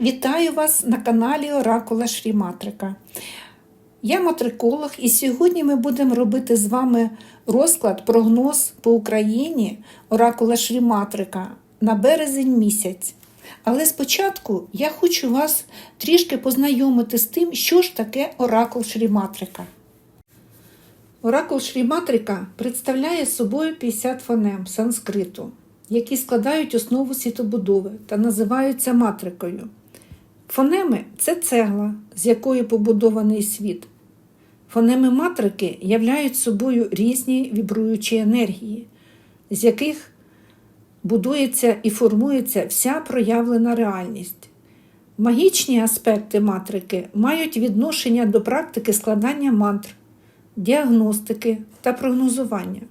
Вітаю вас на каналі Оракула Шріматрика. Я матриколог, і сьогодні ми будемо робити з вами розклад, прогноз по Україні Оракула Шріматрика на березень місяць. Але спочатку я хочу вас трішки познайомити з тим, що ж таке Оракул Шріматрика. Оракул Шріматрика представляє собою 50 фонем санскриту, які складають основу світобудови та називаються матрикою. Фонеми це цегла, з якої побудований світ. Фонеми матрики являють собою різні вібруючі енергії, з яких будується і формується вся проявлена реальність. Магічні аспекти матрики мають відношення до практики складання мантр, діагностики та прогнозування.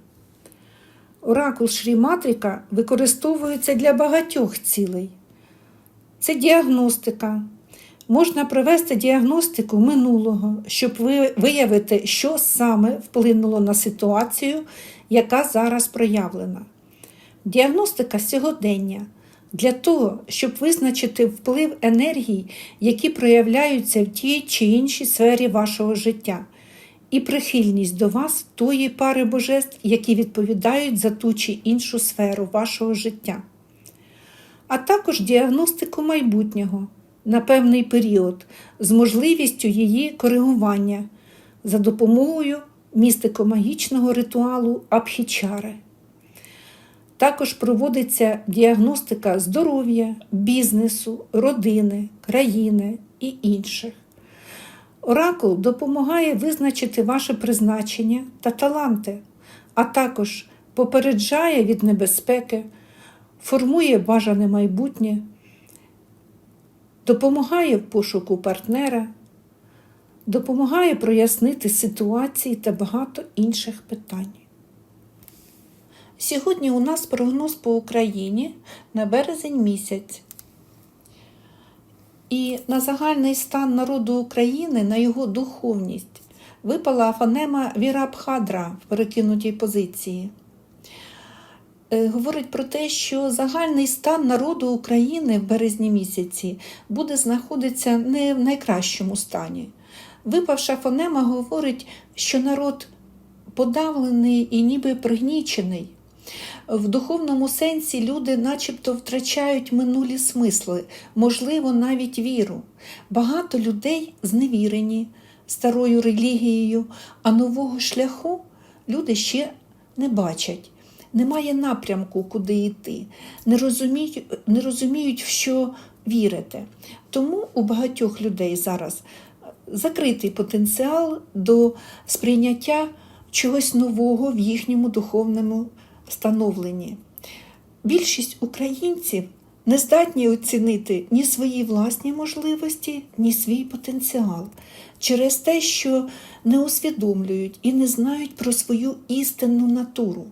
Оракул Шрі-Матрика використовується для багатьох цілей. Це діагностика. Можна провести діагностику минулого, щоб виявити, що саме вплинуло на ситуацію, яка зараз проявлена. Діагностика сьогодення для того, щоб визначити вплив енергій, які проявляються в тій чи іншій сфері вашого життя, і прихильність до вас тої пари божеств, які відповідають за ту чи іншу сферу вашого життя а також діагностику майбутнього на певний період з можливістю її коригування за допомогою містико-магічного ритуалу Абхічари. Також проводиться діагностика здоров'я, бізнесу, родини, країни і інших. Оракул допомагає визначити ваше призначення та таланти, а також попереджає від небезпеки формує бажане майбутнє, допомагає в пошуку партнера, допомагає прояснити ситуації та багато інших питань. Сьогодні у нас прогноз по Україні на березень місяць. І на загальний стан народу України, на його духовність випала фонема Вірабхадра в перекинутій позиції. Е, говорить про те, що загальний стан народу України в березні місяці буде знаходитися не в найкращому стані. Випавша фонема говорить, що народ подавлений і ніби пригнічений. В духовному сенсі люди начебто втрачають минулі смисли, можливо, навіть віру. Багато людей зневірені старою релігією, а нового шляху люди ще не бачать немає напрямку, куди йти, не розуміють, не розуміють, в що вірити. Тому у багатьох людей зараз закритий потенціал до сприйняття чогось нового в їхньому духовному становленні. Більшість українців не здатні оцінити ні свої власні можливості, ні свій потенціал через те, що не усвідомлюють і не знають про свою істинну натуру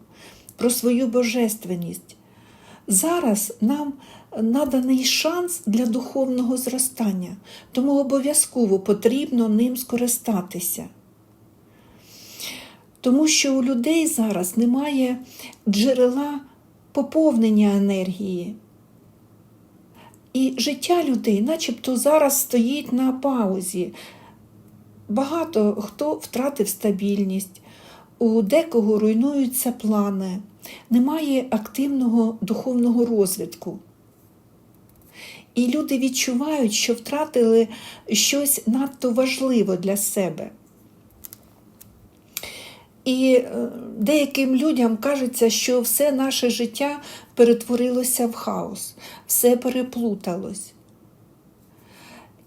про свою божественність. Зараз нам наданий шанс для духовного зростання, тому обов'язково потрібно ним скористатися. Тому що у людей зараз немає джерела поповнення енергії. І життя людей начебто зараз стоїть на паузі. Багато хто втратив стабільність, у декого руйнуються плани, немає активного духовного розвитку. І люди відчувають, що втратили щось надто важливе для себе. І е, деяким людям кажеться, що все наше життя перетворилося в хаос, все переплуталось.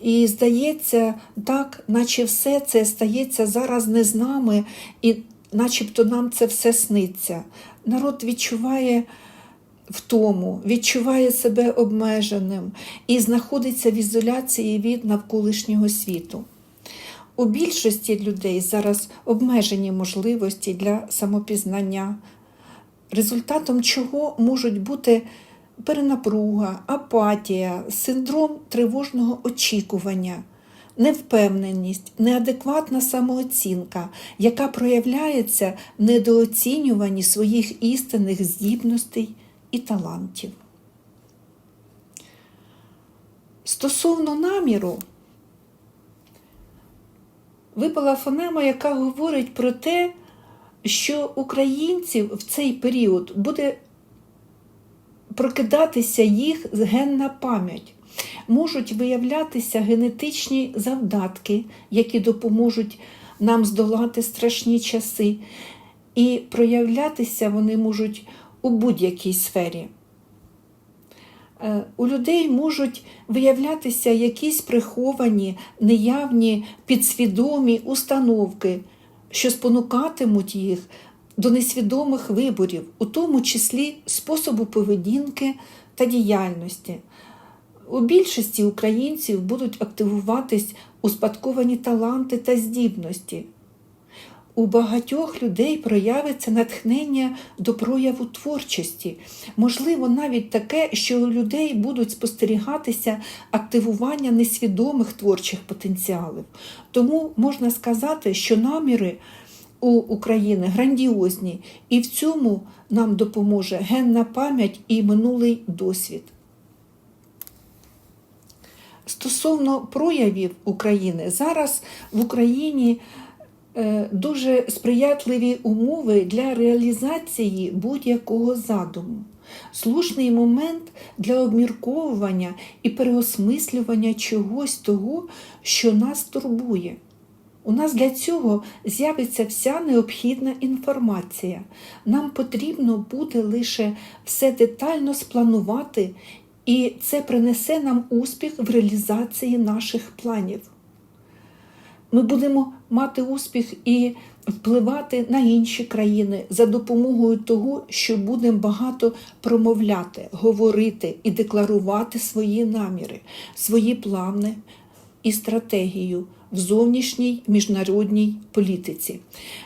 І здається, так, наче все це стається зараз не з нами, і начебто нам це все сниться. Народ відчуває втому, відчуває себе обмеженим і знаходиться в ізоляції від навколишнього світу. У більшості людей зараз обмежені можливості для самопізнання, результатом чого можуть бути перенапруга, апатія, синдром тривожного очікування невпевненість, неадекватна самооцінка, яка проявляється в недооцінюванні своїх істинних здібностей і талантів. Стосовно наміру, випала фонема, яка говорить про те, що українців в цей період буде прокидатися їх генна пам'ять. Можуть виявлятися генетичні завдатки, які допоможуть нам здолати страшні часи, і проявлятися вони можуть у будь-якій сфері. Е, У людей можуть виявлятися якісь приховані, неявні, підсвідомі установки, що спонукатимуть їх до несвідомих виборів, у тому числі способу поведінки та діяльності. У більшості українців будуть активуватись успадковані таланти та здібності. У багатьох людей проявиться натхнення до прояву творчості. Можливо, навіть таке, що у людей будуть спостерігатися активування несвідомих творчих потенціалів. Тому можна сказати, що наміри у України грандіозні, і в цьому нам допоможе генна пам'ять і минулий досвід. Стосовно проявів України, зараз в Україні е, дуже сприятливі умови для реалізації будь-якого задуму. Слушний момент для обмірковування і переосмислювання чогось того, що нас турбує. У нас для цього з'явиться вся необхідна інформація. Нам потрібно буде лише все детально спланувати, і це принесе нам успіх в реалізації наших планів. Ми будемо мати успіх і впливати на інші країни за допомогою того, що будемо багато промовляти, говорити і декларувати свої наміри, свої плани і стратегію в зовнішній міжнародній політиці.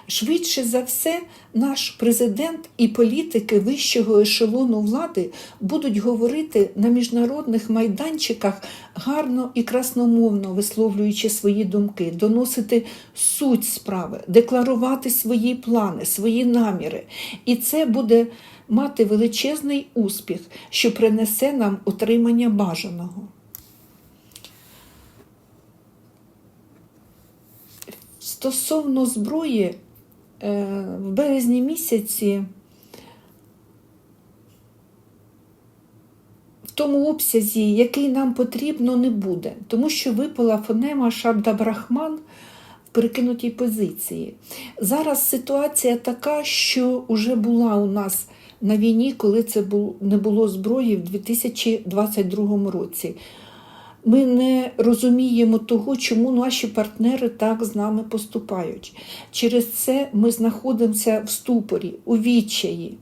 Швидше за все, наш президент і політики вищого ешелону влади будуть говорити на міжнародних майданчиках гарно і красномовно висловлюючи свої думки, доносити суть справи, декларувати свої плани, свої наміри. І це буде мати величезний успіх, що принесе нам отримання бажаного. Стосовно зброї, е, в березні місяці в тому обсязі, який нам потрібно, не буде, тому що випала фонема Шабда-Брахман в перекинутій позиції. Зараз ситуація така, що вже була у нас на війні, коли це не було зброї в 2022 році. Ми не розуміємо того, чому наші партнери так з нами поступають. Через це ми знаходимося в ступорі, у відчаї.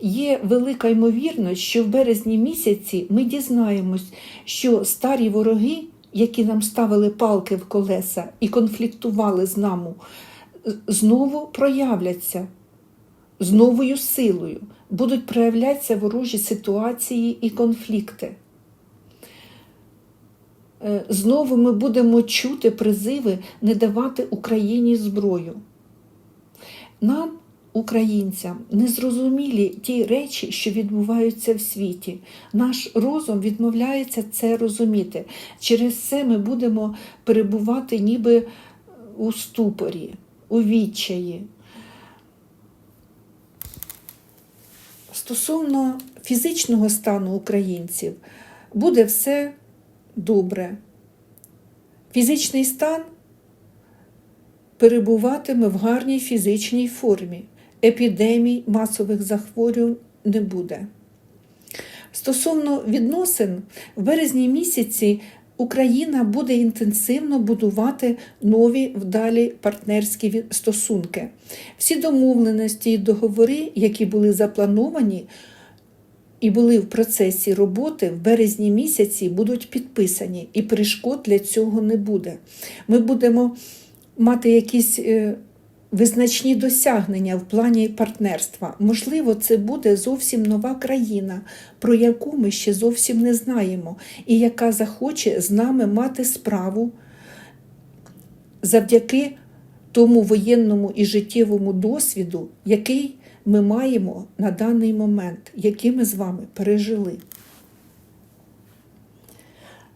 Є велика ймовірність, що в березні місяці ми дізнаємось, що старі вороги, які нам ставили палки в колеса і конфліктували з нами, знову проявляться з новою силою, будуть проявлятися ворожі ситуації і конфлікти. Е, знову ми будемо чути призиви не давати Україні зброю. Нам, українцям, незрозумілі ті речі, що відбуваються в світі. Наш розум відмовляється це розуміти. Через це ми будемо перебувати ніби у ступорі, у відчаї. Стосовно фізичного стану українців, буде все добре. Фізичний стан перебуватиме в гарній фізичній формі. Епідемій масових захворювань не буде. Стосовно відносин, в березні місяці Україна буде інтенсивно будувати нові вдалі партнерські стосунки. Всі домовленості і договори, які були заплановані, і були в процесі роботи в березні місяці будуть підписані, і перешкод для цього не буде. Ми будемо мати якісь е, визначні досягнення в плані партнерства. Можливо, це буде зовсім нова країна, про яку ми ще зовсім не знаємо, і яка захоче з нами мати справу завдяки тому воєнному і життєвому досвіду, який ми маємо на даний момент, який ми з вами пережили.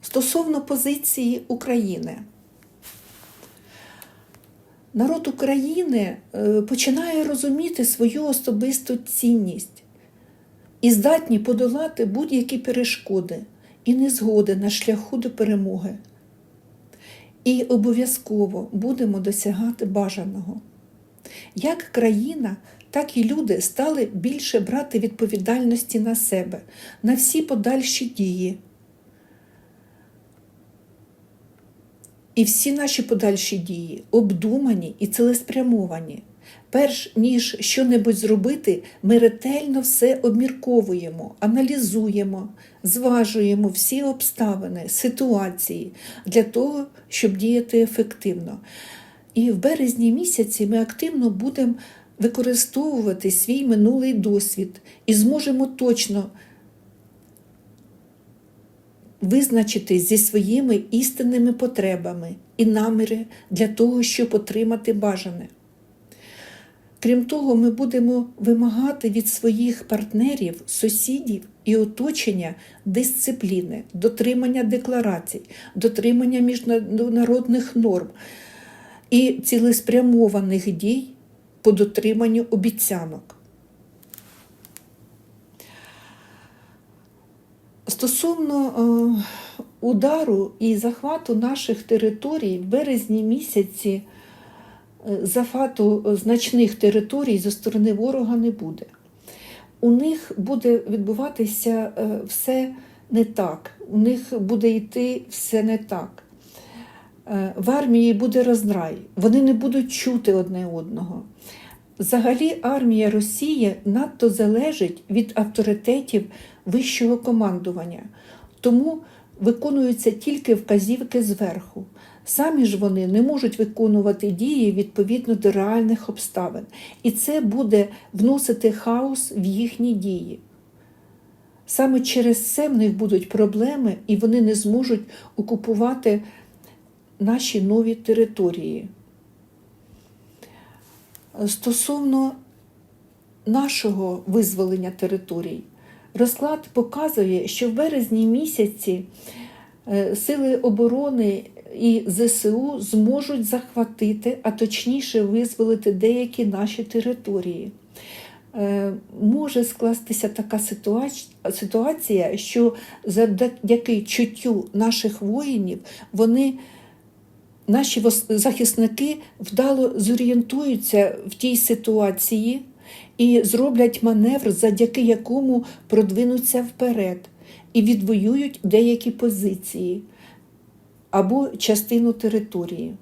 Стосовно позиції України. Народ України е, починає розуміти свою особисту цінність і здатні подолати будь-які перешкоди і незгоди на шляху до перемоги. І обов'язково будемо досягати бажаного. Як країна, так і люди стали більше брати відповідальності на себе, на всі подальші дії. І всі наші подальші дії обдумані і цілеспрямовані. Перш ніж що-небудь зробити, ми ретельно все обмірковуємо, аналізуємо, зважуємо всі обставини, ситуації для того, щоб діяти ефективно. І в березні місяці ми активно будемо використовувати свій минулий досвід і зможемо точно визначитись зі своїми істинними потребами і наміри для того, щоб отримати бажане. Крім того, ми будемо вимагати від своїх партнерів, сусідів і оточення дисципліни, дотримання декларацій, дотримання міжнародних норм і цілеспрямованих дій по дотриманню обіцянок. Стосовно е, удару і захвату наших територій в березні місяці е, захвату значних територій зі сторони ворога не буде. У них буде відбуватися е, все не так, у них буде йти все не так. Е, В армії буде роздрай, вони не будуть чути одне одного. Взагалі, армія Росії надто залежить від авторитетів вищого командування, тому виконуються тільки вказівки зверху. Самі ж вони не можуть виконувати дії відповідно до реальних обставин, і це буде вносити хаос в їхні дії. Саме через це в них будуть проблеми, і вони не зможуть окупувати наші нові території. Стосовно нашого визволення територій, розклад показує, що в березні місяці е, сили оборони і ЗСУ зможуть захватити, а точніше визволити деякі наші території. Е, Може скластися така ситуація, що завдяки чуттю наших воїнів вони наші захисники вдало зорієнтуються в тій ситуації і зроблять маневр, завдяки якому продвинуться вперед і відвоюють деякі позиції або частину території.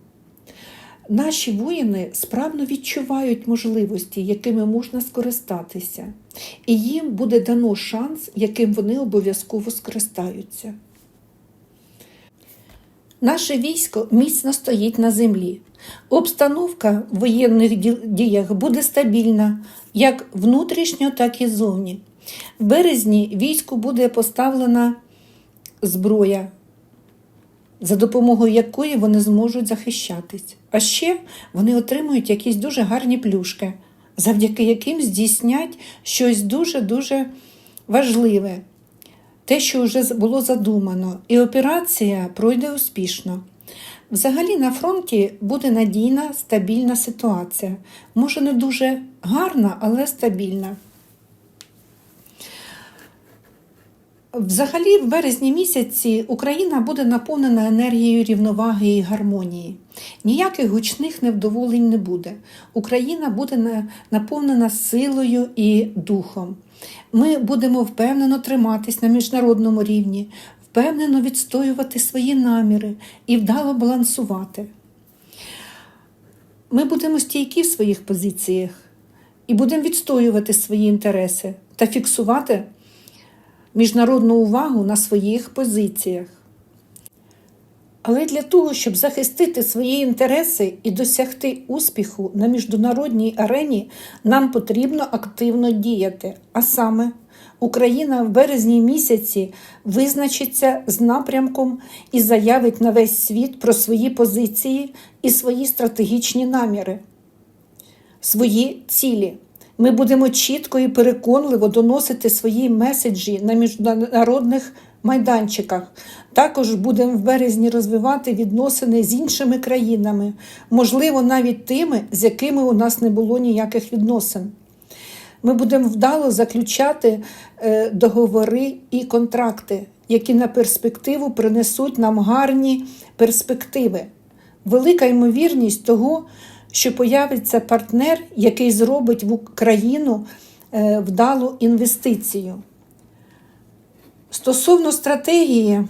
Наші воїни справно відчувають можливості, якими можна скористатися, і їм буде дано шанс, яким вони обов'язково скористаються. Наше військо міцно стоїть на землі. Обстановка в воєнних діях буде стабільна, як внутрішньо, так і зовні. В березні війську буде поставлена зброя, за допомогою якої вони зможуть захищатись. А ще вони отримують якісь дуже гарні плюшки, завдяки яким здійснять щось дуже-дуже важливе те, що вже було задумано, і операція пройде успішно. Взагалі на фронті буде надійна, стабільна ситуація. Може, не дуже гарна, але стабільна. Взагалі, в березні місяці Україна буде наповнена енергією рівноваги і гармонії. Ніяких гучних невдоволень не буде. Україна буде наповнена силою і духом. Ми будемо впевнено триматись на міжнародному рівні, впевнено відстоювати свої наміри і вдало балансувати. Ми будемо стійкі в своїх позиціях і будемо відстоювати свої інтереси та фіксувати міжнародну увагу на своїх позиціях. Але для того, щоб захистити свої інтереси і досягти успіху на міжнародній арені, нам потрібно активно діяти. А саме, Україна в березні місяці визначиться з напрямком і заявить на весь світ про свої позиції і свої стратегічні наміри, свої цілі. Ми будемо чітко і переконливо доносити свої меседжі на міжнародних майданчиках. Також будемо в березні розвивати відносини з іншими країнами, можливо, навіть тими, з якими у нас не було ніяких відносин. Ми будемо вдало заключати е, договори і контракти, які на перспективу принесуть нам гарні перспективи. Велика ймовірність того, що появиться партнер, який зробить в Україну е, вдалу інвестицію. Стосовно стратегії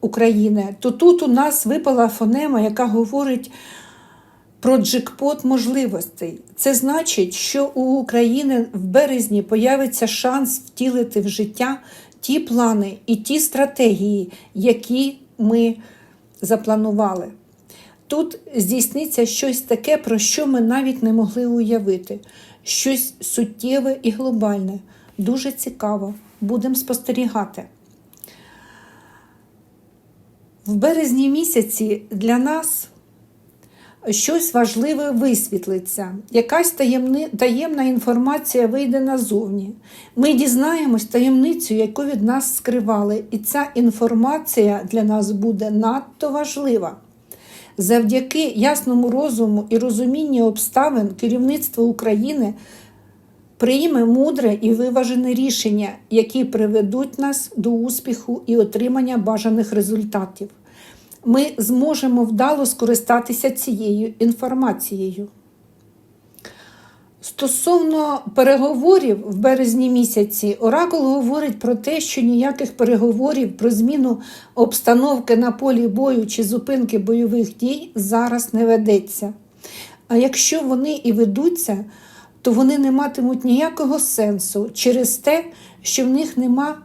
України, то тут у нас випала фонема, яка говорить про джекпот можливостей. Це значить, що у України в березні появиться шанс втілити в життя ті плани і ті стратегії, які ми запланували. Тут здійсниться щось таке, про що ми навіть не могли уявити, щось суттєве і глобальне. Дуже цікаво. Будемо спостерігати. В березні місяці для нас щось важливе висвітлиться, якась таємни... таємна інформація вийде назовні. Ми дізнаємось таємницю, яку від нас скривали, і ця інформація для нас буде надто важлива. Завдяки ясному розуму і розумінню обставин керівництво України прийме мудре і виважене рішення, які приведуть нас до успіху і отримання бажаних результатів. Ми зможемо вдало скористатися цією інформацією. Стосовно переговорів в березні місяці, Оракул говорить про те, що ніяких переговорів про зміну обстановки на полі бою чи зупинки бойових дій зараз не ведеться. А якщо вони і ведуться, то вони не матимуть ніякого сенсу через те, що в них нема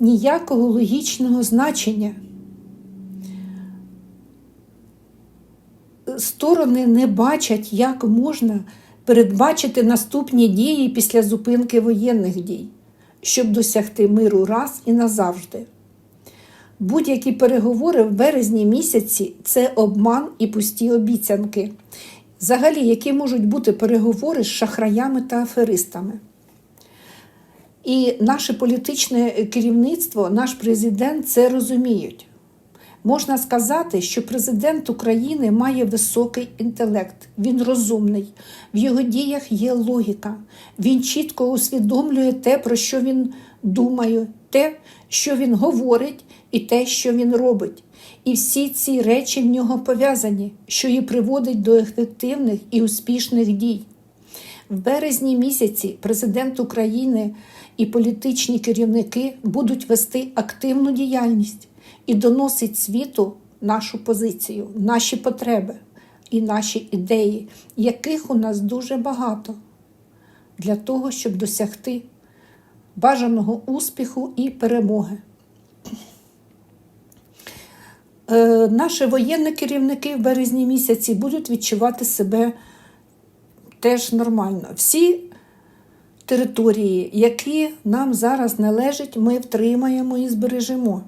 ніякого логічного значення. Сторони не бачать, як можна передбачити наступні дії після зупинки воєнних дій, щоб досягти миру раз і назавжди. Будь-які переговори в березні місяці це обман і пусті обіцянки. Взагалі, які можуть бути переговори з шахраями та аферистами. І наше політичне керівництво, наш президент це розуміють. Можна сказати, що президент України має високий інтелект, він розумний, в його діях є логіка, він чітко усвідомлює те, про що він думає, те, що він говорить, і те, що він робить. І всі ці речі в нього пов'язані, що і приводить до ефективних і успішних дій. В березні місяці президент України і політичні керівники будуть вести активну діяльність і доносить світу нашу позицію, наші потреби і наші ідеї, яких у нас дуже багато для того, щоб досягти бажаного успіху і перемоги. Е, наші воєнні керівники в березні місяці будуть відчувати себе теж нормально. Всі території, які нам зараз належать, ми втримаємо і збережемо.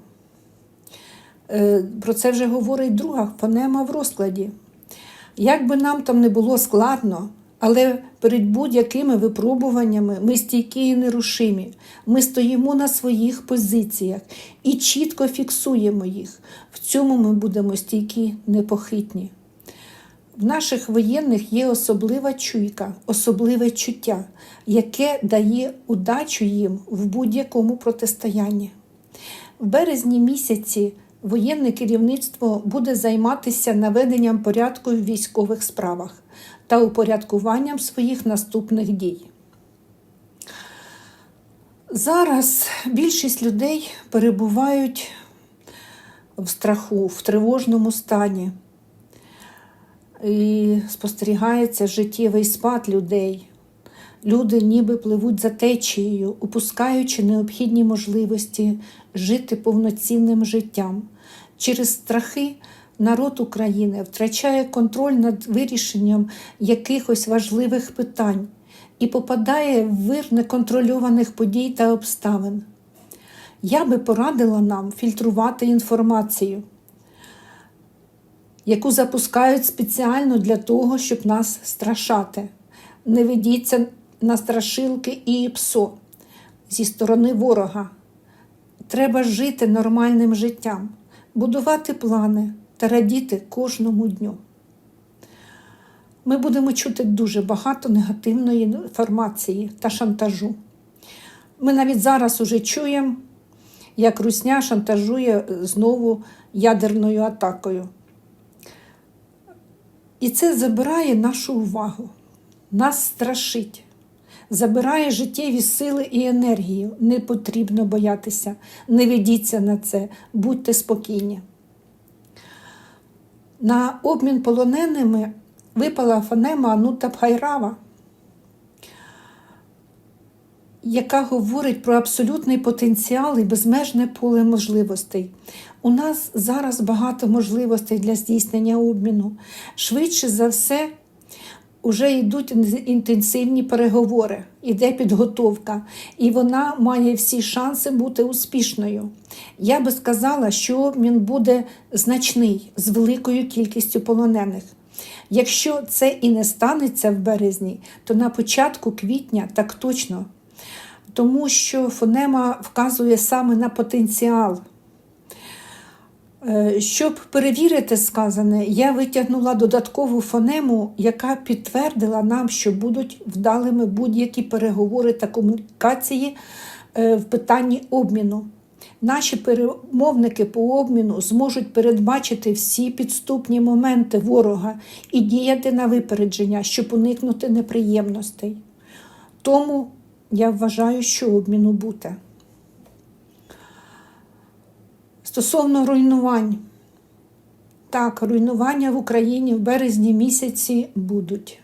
Е, про це вже говорить друга фонема в розкладі. Як би нам там не було складно, але перед будь-якими випробуваннями ми стійкі і нерушимі. Ми стоїмо на своїх позиціях і чітко фіксуємо їх. В цьому ми будемо стійкі непохитні. В наших воєнних є особлива чуйка, особливе чуття, яке дає удачу їм в будь-якому протистоянні. В березні місяці воєнне керівництво буде займатися наведенням порядку в військових справах та упорядкуванням своїх наступних дій. Зараз більшість людей перебувають в страху, в тривожному стані. І спостерігається життєвий спад людей. Люди ніби пливуть за течією, упускаючи необхідні можливості жити повноцінним життям. Через страхи народ України втрачає контроль над вирішенням якихось важливих питань і попадає в вир неконтрольованих подій та обставин. Я би порадила нам фільтрувати інформацію, яку запускають спеціально для того, щоб нас страшати. Не ведіться на страшилки і ПСО зі сторони ворога. Треба жити нормальним життям, будувати плани та радіти кожному дню. Ми будемо чути дуже багато негативної інформації та шантажу. Ми навіть зараз уже чуємо, як Русня шантажує знову ядерною атакою. І це забирає нашу увагу, нас страшить, забирає життєві сили і енергію. Не потрібно боятися, не ведіться на це, будьте спокійні. На обмін полоненими випала фонема Анута Бхайрава, яка говорить про абсолютний потенціал і безмежне поле можливостей. У нас зараз багато можливостей для здійснення обміну. Швидше за все, вже йдуть інтенсивні переговори, іде підготовка, і вона має всі шанси бути успішною. Я би сказала, що обмін буде значний з великою кількістю полонених. Якщо це і не станеться в березні, то на початку квітня так точно, тому що фонема вказує саме на потенціал. Е, Щоб перевірити сказане, я витягнула додаткову фонему, яка підтвердила нам, що будуть вдалими будь-які переговори та комунікації е, в питанні обміну. Наші перемовники по обміну зможуть передбачити всі підступні моменти ворога і діяти на випередження, щоб уникнути неприємностей. Тому я вважаю, що обміну буде. Стосовно руйнувань. Так, руйнування в Україні в березні місяці будуть.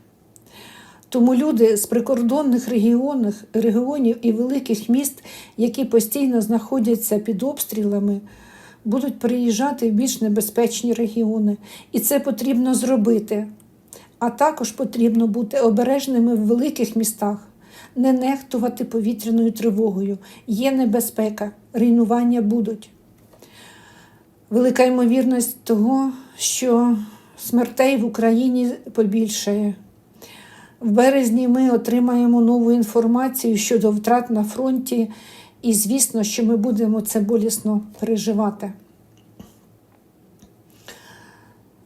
Тому люди з прикордонних регіонів, регіонів і великих міст, які постійно знаходяться під обстрілами, будуть переїжджати в більш небезпечні регіони. І це потрібно зробити. А також потрібно бути обережними в великих містах, не нехтувати повітряною тривогою. Є небезпека, руйнування будуть. Велика ймовірність того, що смертей в Україні побільшає. В березні ми отримаємо нову інформацію щодо втрат на фронті, і звісно, що ми будемо це болісно переживати.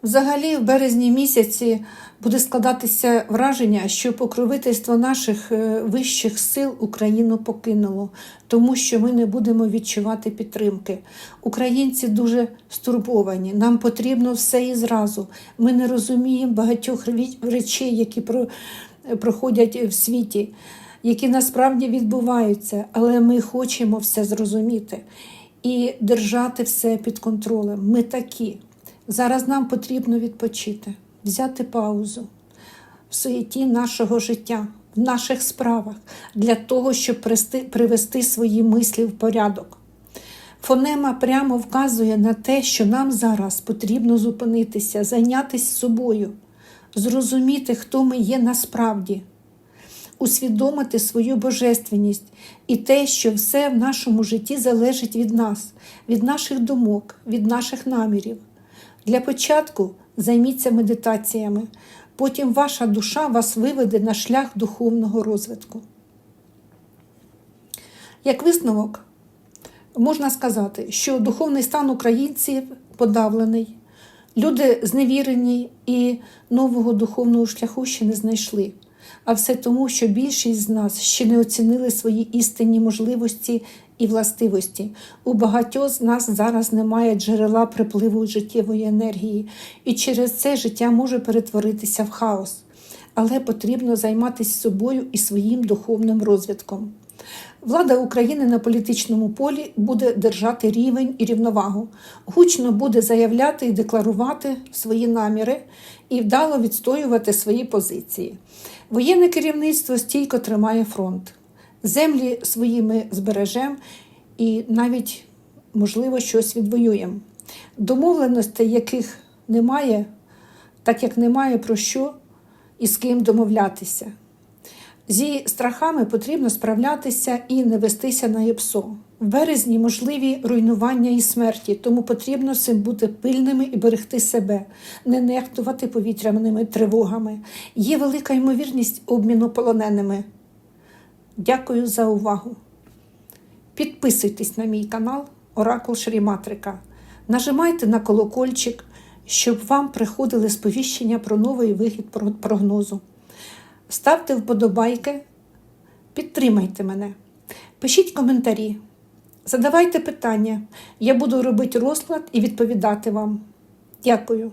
Взагалі, в березні місяці буде складатися враження, що покровительство наших е, вищих сил Україну покинуло, тому що ми не будемо відчувати підтримки. Українці дуже стурбовані. Нам потрібно все і зразу. Ми не розуміємо багатьох речей, які проходять в світі, які насправді відбуваються, але ми хочемо все зрозуміти і держати все під контролем. Ми такі. Зараз нам потрібно відпочити, взяти паузу в суєті нашого життя, в наших справах, для того, щоб привести свої мислі в порядок. Фонема прямо вказує на те, що нам зараз потрібно зупинитися, зайнятися собою, зрозуміти, хто ми є насправді, усвідомити свою божественність і те, що все в нашому житті залежить від нас, від наших думок, від наших намірів. Для початку займіться медитаціями, потім ваша душа вас виведе на шлях духовного розвитку. Як висновок, можна сказати, що духовний стан українців подавлений, люди зневірені і нового духовного шляху ще не знайшли. А все тому, що більшість з нас ще не оцінили свої істинні можливості і властивості. У багатьох з нас зараз немає джерела припливу життєвої енергії, і через це життя може перетворитися в хаос. Але потрібно займатися собою і своїм духовним розвитком. Влада України на політичному полі буде держати рівень і рівновагу, гучно буде заявляти і декларувати свої наміри і вдало відстоювати свої позиції. Воєнне керівництво стійко тримає фронт землі свої ми збережемо і навіть, можливо, щось відвоюємо. Домовленостей, яких немає, так як немає про що і з ким домовлятися. Зі страхами потрібно справлятися і не вестися на ЄПСО. В березні можливі руйнування і смерті, тому потрібно цим бути пильними і берегти себе, не нехтувати повітряними тривогами. Є велика ймовірність обміну полоненими. Дякую за увагу. Підписуйтесь на мій канал Оракул Шріматрика. Нажимайте на колокольчик, щоб вам приходили сповіщення про новий вихід прогнозу. Ставте вподобайки, підтримайте мене, пишіть коментарі, задавайте питання. Я буду робити розклад і відповідати вам. Дякую.